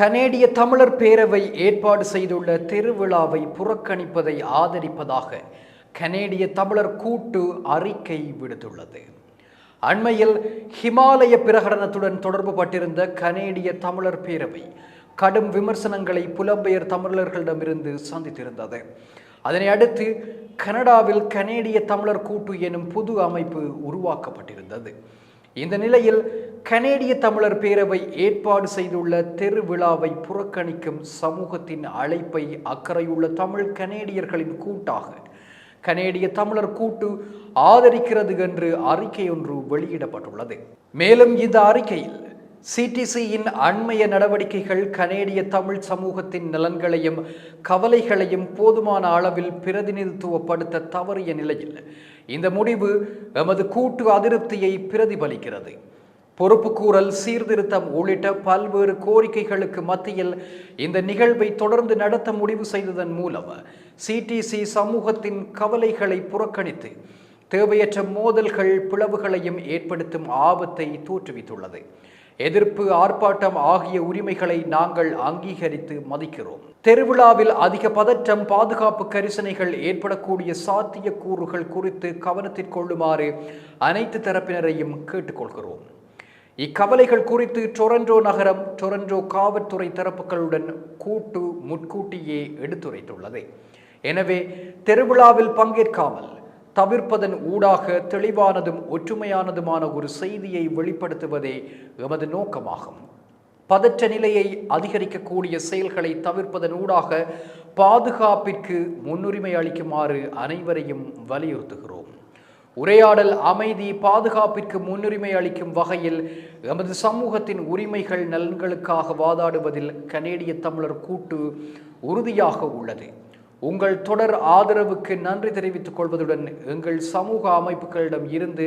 கனேடிய தமிழர் பேரவை ஏற்பாடு செய்துள்ள திருவிழாவை புறக்கணிப்பதை ஆதரிப்பதாக கனேடிய தமிழர் கூட்டு அறிக்கை விடுத்துள்ளது. அண்மையில் ஹிமாலய பிரகடனத்துடன் தொடர்பு பட்டிருந்த கனேடிய தமிழர் பேரவை கடும் விமர்சனங்களை புலம்பெயர் தமிழர்களிடமிருந்து சந்தித்திருந்தது. அதனை அடுத்து கனடாவில் கனேடிய தமிழர் கூட்டு எனும் புது அமைப்பு உருவாக்கப்பட்டிருந்தது. இந்த நிலையில் கனேடிய தமிழர் பேரவை ஏற்பாடு செய்துள்ள திருவிழாவை புறக்கணிக்கும் சமூகத்தின் அழைப்பை அக்கறையுள்ள தமிழ் கனேடியர்களின் கூட்டாக கனேடிய தமிழர் கூட்டு ஆதரிக்கிறது என்று அறிக்கை ஒன்று வெளியிடப்பட்டுள்ளது. மேலும் இந்த அறிக்கையில் சிடிசியின் அண்மைய நடவடிக்கைகள் கனேடிய தமிழ் சமூகத்தின் நலன்களையும் கவலைகளையும் போதுமான அளவில் பிரதிநிதித்துவப்படுத்த தவறிய நிலையில் இந்த முடிவு எமது கூட்டு அதிருப்தியை பிரதிபலிக்கிறது. பொறுப்புக்கூறல் சீர்திருத்தம் உள்ளிட்ட பல்வேறு கோரிக்கைகளுக்கு மத்தியில் இந்த நிகழ்வை தொடர்ந்து நடத்த முடிவு செய்ததன் மூலம் சிடிசி சமூகத்தின் கவலைகளை புறக்கணித்து தேவையற்ற மோதல்கள் பிளவுகளையும் ஏற்படுத்தும் ஆபத்தை தோற்றுவித்துள்ளது. எதிர்ப்பு ஆர்ப்பாட்டம் ஆகிய உரிமைகளை நாங்கள் அங்கீகரித்து மதிக்கிறோம். தெருவிழாவில் அதிக பதற்றம் பாதுகாப்பு கரிசனைகள் ஏற்படக்கூடிய சாத்திய கூறுகள் குறித்து கவனத்தில் கொள்ளுமாறு அனைத்து தரப்பினரையும் கேட்டுக்கொள்கிறோம். இக்கவலைகள் குறித்து டொரண்டோ நகரம் டொரண்டோ காவல்துறை தரப்புகளுடன் கூட்டு முட்கூட்டியே எடுத்துரைத்துள்ளது. எனவே தெருவிழாவில் பங்கேற்காமல் தவிர்ப்பதன் ஊடாக தெளிவானதும் ஒற்றுமையானதுமான ஒரு செய்தியை வெளிப்படுத்துவதே எமது நோக்கமாகும். பதற்ற நிலையை அதிகரிக்கக்கூடிய செயல்களை தவிர்ப்பதன் ஊடாக பாதுகாப்பிற்கு முன்னுரிமை அளிக்குமாறு அனைவரையும் வலியுறுத்துகிறோம். உரையாடல் அமைதி பாதுகாப்பிற்கு முன்னுரிமை அளிக்கும் வகையில் எமது சமூகத்தின் உரிமைகள் நலன்களுக்காக வாதாடுவதில் கனேடிய தமிழர் கூட்டு உறுதியாக உள்ளது. உங்கள் தொடர் ஆதரவுக்கு நன்றி தெரிவித்துக் கொள்வதுடன் எங்கள் சமூக அமைப்புகளிடம் இருந்து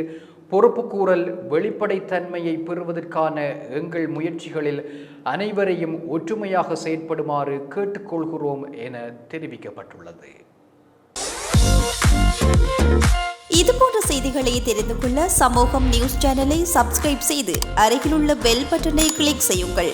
பொறுப்புக்கூறல் வெளிப்படைத்தன்மையை பெறுவதற்கான எங்கள் முயற்சிகளில் அனைவரையும் ஒற்றுமையாக செயற்படுமாறு கேட்டுக்கொள்கிறோம் என தெரிவிக்கப்பட்டுள்ளது. இதுபோன்ற செய்திகளை தெரிந்து கொள்ள சமூகம் நியூஸ் சேனலை சப்ஸ்கிரைப் செய்து அருகிலுள்ள பெல் பட்டனை கிளிக் செய்யுங்கள்.